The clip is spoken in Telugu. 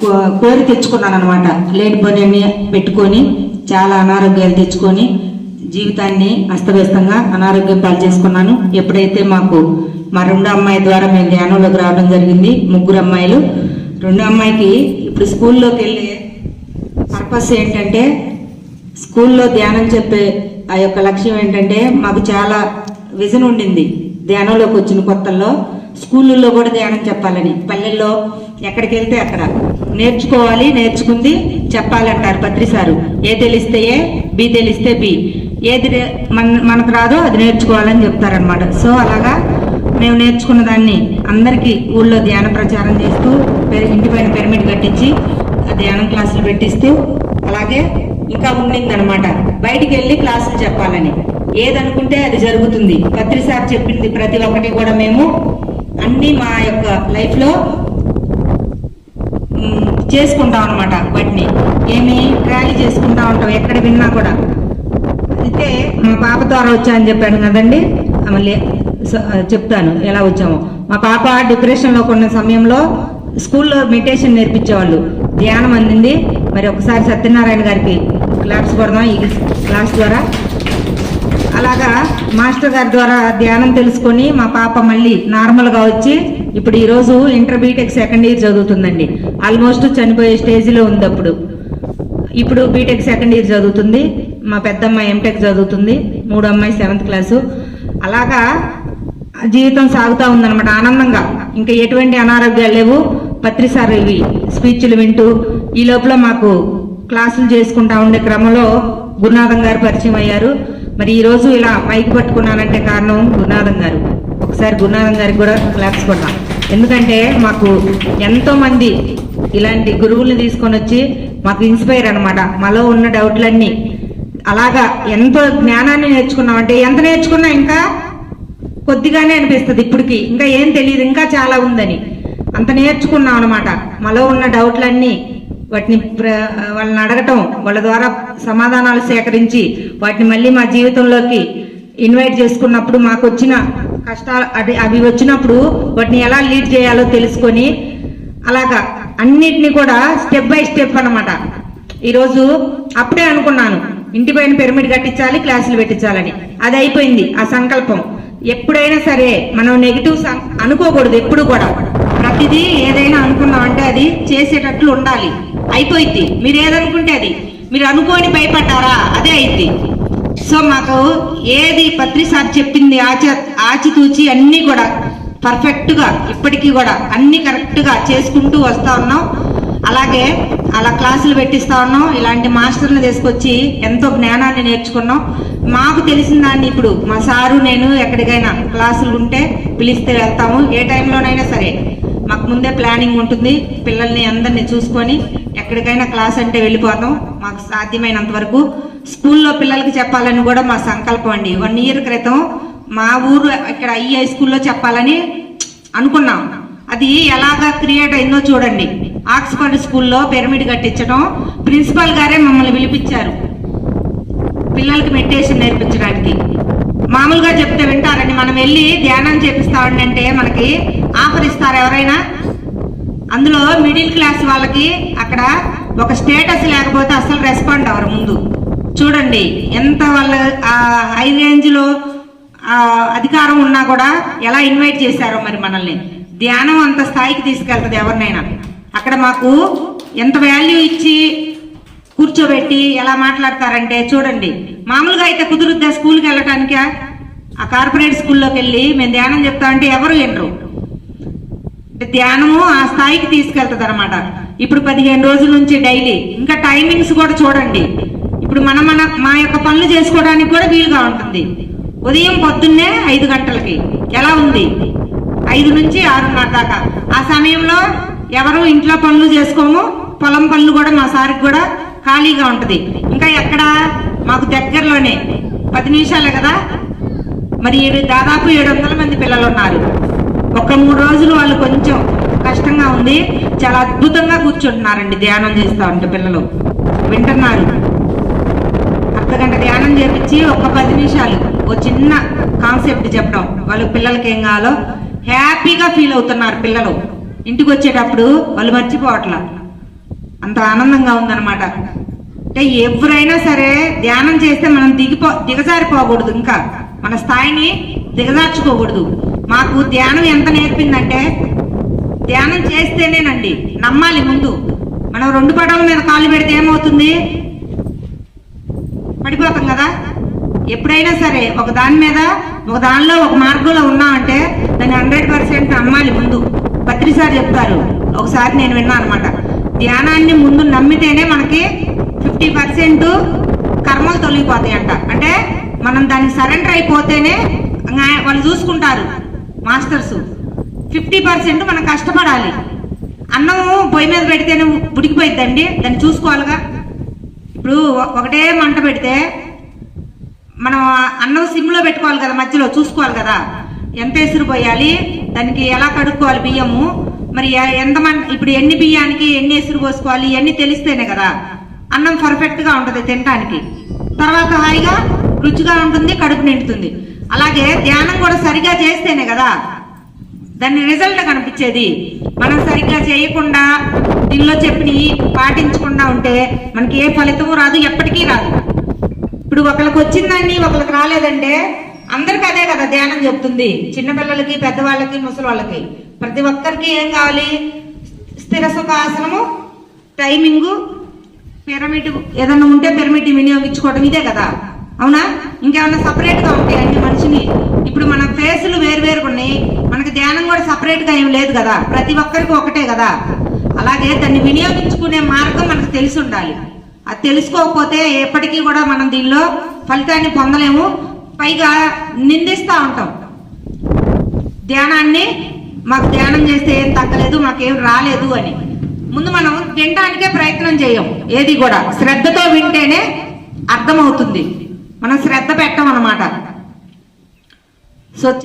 కో- కోరి తెచ్చుకున్నాను అనమాట లేనిపోని పెట్టుకొని చాలా అనారోగ్యాలు తెచ్చుకొని జీవితాన్ని అస్తవ్యస్తంగా అనారోగ్యం పాలు చేసుకున్నాను ఎప్పుడైతే మాకు మా రెండో అమ్మాయి ద్వారా మేము ధ్యానంలోకి రావడం జరిగింది ముగ్గురు అమ్మాయిలు. రెండో అమ్మాయికి ఇప్పుడు స్కూల్లోకి వెళ్ళే పర్పస్ ఏంటంటే స్కూల్లో ధ్యానం చెప్పే ఆ యొక్క లక్ష్యం ఏంటంటే మాకు చాలా విజన్ ఉండింది. ధ్యానంలోకి వచ్చిన కొత్తల్లో స్కూళ్ళల్లో కూడా ధ్యానం చెప్పాలని. పల్లెల్లో ఎక్కడికి వెళ్తే అక్కడ. నేర్చుకోవాలి నేర్చుకుంది చెప్పాలంటారు పత్రి సారు. ఏ తెలిస్తే ఏ బి తెలిస్తే బి. ఏది మన మనకు రాదో అది నేర్చుకోవాలని చెప్తారనమాట సో అలాగా మేము నేర్చుకున్న దాన్ని అందరికీ ఊళ్ళో ధ్యాన ప్రచారం చేస్తూ ఇంటి పైన పిరమిడ్ కట్టించి ఆ ధ్యానం క్లాసులు పెట్టిస్తూ అలాగే ఇంకా ఉండిందనమాట బయటికి వెళ్ళి క్లాసులు చెప్పాలని. ఏదనుకుంటే అది జరుగుతుంది. పత్రి సార్ చెప్పింది ప్రతి ఒక్కటి కూడా మేము అన్ని మా యొక్క లైఫ్లో చేసుకుంటాం అనమాట వాటిని. ఏమి ర్యాలీ చేసుకుంటా ఉంటాం ఎక్కడ విన్నా కూడా. అయితే మా పాప ద్వారా వచ్చా అని చెప్పాను కదండి. మళ్ళీ చెప్తాను ఎలా వచ్చామో. మా పాప డిప్రెషన్లో ఉన్న సమయంలో స్కూల్లో మెడిటేషన్ నేర్పించేవాళ్ళు. ధ్యానం అందింది. మరి ఒకసారి సత్యనారాయణ గారికి క్లాప్స్ కొడదాం ఈ క్లాస్ ద్వారా. అలాగా మాస్టర్ గారి ద్వారా ధ్యానం తెలుసుకొని మా పాప మళ్ళీ నార్మల్గా వచ్చి ఇప్పుడు ఈరోజు ఇంటర్ బీటెక్ సెకండ్ ఇయర్ చదువుతుందండి. ఆల్మోస్ట్ చనిపోయే స్టేజ్లో ఉంది అప్పుడు. ఇప్పుడు బీటెక్ సెకండ్ ఇయర్ చదువుతుంది. మా పెద్దమ్మాయి ఎంటెక్ చదువుతుంది. మూడో అమ్మాయి సెవెంత్ క్లాసు అలాగా జీవితం సాగుతూ ఉందన్నమాట ఆనందంగా. ఇంకా ఎటువంటి అనారోగ్యాలు లేవు. పత్రిసారి ఇవి స్పీచ్లు వింటూ ఈ లోపల మాకు క్లాసులు చేసుకుంటా ఉండే క్రమంలో గురునాథం గారు పరిచయం అయ్యారు. మరి ఈరోజు ఇలా మైక్ పట్టుకున్నానంటే కారణం గురునాథం గారు. ఒకసారి గురునాథం గారికి కూడా క్లాప్స్ కొడదాం. ఎందుకంటే మాకు ఎంతోమంది ఇలాంటి గురువుల్ని తీసుకొని వచ్చి మాకు ఇన్స్పైర్ అనమాట మాలో ఉన్న డౌట్లన్నీ అలాగా ఎంతో జ్ఞానాన్ని నేర్చుకున్నాం అంటే ఎంత నేర్చుకున్నా ఇంకా కొద్దిగానే అనిపిస్తుంది ఇప్పటికి. ఇంకా ఏం తెలియదు ఇంకా చాలా ఉందని. అంత నేర్చుకున్నాం అనమాట మాలో ఉన్న డౌట్లన్నీ వాటిని ప్ర- వాళ్ళని అడగటం వాళ్ళ ద్వారా సమాధానాలు సేకరించి వాటిని మళ్ళీ మా జీవితంలోకి ఇన్వైట్ చేసుకున్నప్పుడు మాకు వచ్చిన కష్టాలు అది అవి వచ్చినప్పుడు వాటిని ఎలా లీడ్ చేయాలో తెలుసుకొని అలాగా అన్నిటినీ కూడా స్టెప్ బై స్టెప్ అన్నమాట. ఈరోజు అప్పుడే అనుకున్నాను ఇంటి పైన పిరమిడ్ కట్టించాలి క్లాసులు పెట్టించాలని. అది అయిపోయింది ఆ సంకల్పం. ఎప్పుడైనా సరే మనం నెగిటివ్ అనుకోకూడదు ఎప్పుడు కూడా. ఇది ఏదైనా అనుకున్నామంటే అది చేసేటట్లు ఉండాలి. అయిపోయింది. మీరు ఏదనుకుంటే అది. మీరు అనుకోని భయపడ్డారా? అదే అయింది. సో మాకు ఏది పత్రి సార్ చెప్పింది ఆచ ఆచితూచి అన్నీ కూడా పర్ఫెక్ట్గా ఇప్పటికీ కూడా అన్ని కరెక్ట్గా చేసుకుంటూ వస్తా ఉన్నాం. అలాగే అలా క్లాసులు పెట్టిస్తా ఉన్నాం. ఇలాంటి మాస్టర్లు తీసుకొచ్చి ఎంతో జ్ఞానాన్ని నేర్చుకున్నాం. మాకు తెలిసిన దాన్ని ఇప్పుడు మా సారు నేను ఎక్కడికైనా క్లాసులు ఉంటే పిలిస్తే వెళ్తాము. ఏ టైంలోనైనా సరే. మాకు ముందే ప్లానింగ్ ఉంటుంది. పిల్లల్ని అందరినీ చూసుకొని ఎక్కడికైనా క్లాస్ అంటే వెళ్ళిపోతాం. మాకు సాధ్యమైనంత వరకు స్కూల్లో పిల్లలకి చెప్పాలని కూడా మా సంకల్పం అండి. వన్ ఇయర్ క్రితం మా ఊరు ఇక్కడ ఈ హై స్కూల్లో చెప్పాలని అనుకున్నాం. అది ఎలాగా క్రియేట్ అయిందో చూడండి. ఆక్స్ఫర్డ్ స్కూల్లో పిరమిడ్ కట్టించడం ప్రిన్సిపల్ గారే మమ్మల్ని పిలిపించారు. పిల్లలకి మెడిటేషన్ నేర్పించడానికి. మామూలుగా చెప్తే వింటారండి. మనం వెళ్ళి ధ్యానం చేపిస్తామండి అంటే మనకి ఆఫర్ ఇస్తారు ఎవరైనా. అందులో మిడిల్ క్లాస్ వాళ్ళకి అక్కడ ఒక స్టేటస్ లేకపోతే అసలు రెస్పాండ్ అవ్వరు ముందు. చూడండి ఎంత వాళ్ళ హై రేంజ్లో అధికారం ఉన్నా కూడా ఎలా ఇన్వైట్ చేశారో మరి మనల్ని. ధ్యానం అంత స్థాయికి తీసుకెళ్తుంది ఎవరినైనా. అక్కడ మాకు ఎంత వాల్యూ ఇచ్చి కూర్చోబెట్టి ఎలా మాట్లాడతారంటే చూడండి. మామూలుగా అయితే కుదురుద్దా స్కూల్కి వెళ్ళటానికి? ఆ కార్పొరేట్ స్కూల్లోకి వెళ్ళి మేము ధ్యానం చెప్తామంటే ఎవరు వినరు. అంటే ధ్యానము ఆ స్థాయికి తీసుకెళ్తుంది అనమాట ఇప్పుడు పదిహేను రోజుల నుంచి డైలీ. ఇంకా టైమింగ్స్ కూడా చూడండి. ఇప్పుడు మనం మన మా యొక్క పనులు చేసుకోవడానికి కూడా వీలుగా ఉంటుంది. ఉదయం పొద్దున్నే ఐదు గంటలకి. ఎలా ఉంది? ఐదు నుంచి ఆరున్నర దాకా. ఆ సమయంలో ఎవరు ఇంట్లో పనులు చేసుకోము? పొలం పనులు కూడా మా సారికి కూడా ఖాళీగా ఉంటుంది. ఇంకా ఎక్కడ? మాకు దగ్గరలోనే. పది నిమిషాలే కదా? మరి ఏడు దాదాపు ఏడు వందల మంది పిల్లలు ఉన్నారు ఒక మూడు రోజులు వాళ్ళు కొంచెం కష్టంగా ఉంది. చాలా అద్భుతంగా కూర్చుంటున్నారండి ధ్యానం చేస్తూ ఉంటే పిల్లలు. వింటున్నారు. అర్ధగంట ధ్యానం చేపించి ఒక పది నిమిషాలు ఓ చిన్న కాన్సెప్ట్ చెప్పడం. వాళ్ళు పిల్లలకి ఏం కావాలో హ్యాపీగా ఫీల్ అవుతున్నారు పిల్లలు. ఇంటికి వచ్చేటప్పుడు వాళ్ళు మర్చిపోవట్లా. అంత ఆనందంగా ఉందన్నమాట. అంటే ఎవరైనా సరే ధ్యానం చేస్తే మనం దిగిపో దిగజారిపోకూడదు ఇంకా. మన స్థాయిని దిగజార్చుకోకూడదు. మాకు ధ్యానం ఎంత నేర్పిందంటే ధ్యానం చేస్తేనేనండి నమ్మాలి ముందు. మనం రెండు పడవల మీద కాలు పెడితే ఏమవుతుంది? పడిపోతాం కదా? ఎప్పుడైనా సరే ఒక దాని మీద ఒక దానిలో ఒక మార్గంలో ఉన్నామంటే దాన్ని హండ్రెడ్ పర్సెంట్ నమ్మాలి ముందు. పత్రిసారి చెప్తారు. ఒకసారి నేను విన్నాను అనమాట ధ్యానాన్ని ముందు నమ్మితేనే మనకి ఫిఫ్టీ పర్సెంట్ కర్మలు తొలగిపోతాయంట. అంటే మనం దాన్ని సరెండర్ అయిపోతేనే ఇంకా వాళ్ళు చూసుకుంటారు మాస్టర్స్. ఫిఫ్టీ పర్సెంట్ మనం కష్టపడాలి. అన్నం పొయ్యి మీద పెడితేనే ఉడికిపోయిద్దండి. దాన్ని చూసుకోవాలిగా. ఇప్పుడు ఒకటే మంట పెడితే మనం అన్నం సిమ్లో పెట్టుకోవాలి కదా మధ్యలో చూసుకోవాలి కదా. ఎంత ఎసురు పోయాలి? దానికి ఎలా కడుక్కోవాలి బియ్యము? మరి ఎంత మంట ఇప్పుడు ఎన్ని బియ్యానికి ఎన్ని ఎసురు పోసుకోవాలి? ఇవన్నీ తెలిస్తేనే కదా. అన్నం పర్ఫెక్ట్గా ఉంటుంది తినడానికి తర్వాత హాయిగా రుచిగా ఉంటుంది కడుపు నిండుతుంది. అలాగే ధ్యానం కూడా సరిగా చేస్తేనే కదా దాని రిజల్ట్ కనిపించేది. మనం సరిగ్గా చేయకుండా దీనిలో చెప్పి పాటించకుండా ఉంటే మనకి ఏ ఫలితము రాదు ఎప్పటికీ రాదు. ఇప్పుడు ఒకరికి వచ్చిందని ఒకరికి రాలేదంటే అందరికి అదే కదా ధ్యానం చెప్తుంది. చిన్నపిల్లలకి పెద్దవాళ్ళకి ముసలి వాళ్ళకి ప్రతి ఒక్కరికి ఏం కావాలి? స్థిర సుఖాసనము టైమింగు పిరమిడ్ ఏదన్నా ఉంటే పిరమిడ్ వినియోగించుకోవడం ఇదే కదా? అవునా? ఇంకేమన్నా సపరేట్గా ఉంటాయి అన్ని మనిషిని? ఇప్పుడు మన ఫేసులు వేరు వేరుగా ఉన్నాయి. మనకి ధ్యానం కూడా సపరేట్గా ఏం లేదు కదా? ప్రతి ఒక్కరికి ఒకటే కదా? అలాగే దాన్ని వినియోగించుకునే మార్గం మనకు తెలిసి ఉండాలి. అది తెలుసుకోకపోతే ఎప్పటికీ కూడా మనం దీనిలో ఫలితాన్ని పొందలేము. పైగా నిందిస్తూ ఉంటాం. ధ్యానాన్ని మాకు ధ్యానం చేస్తే ఏం తగ్గలేదు మాకేం రాలేదు అని. ముందు మనం వినడానికే ప్రయత్నం చేయం. ఏది కూడా శ్రద్ధతో వింటేనే అర్థమవుతుంది. మనం శ్రద్ధ పెట్టం అన్నమాట సో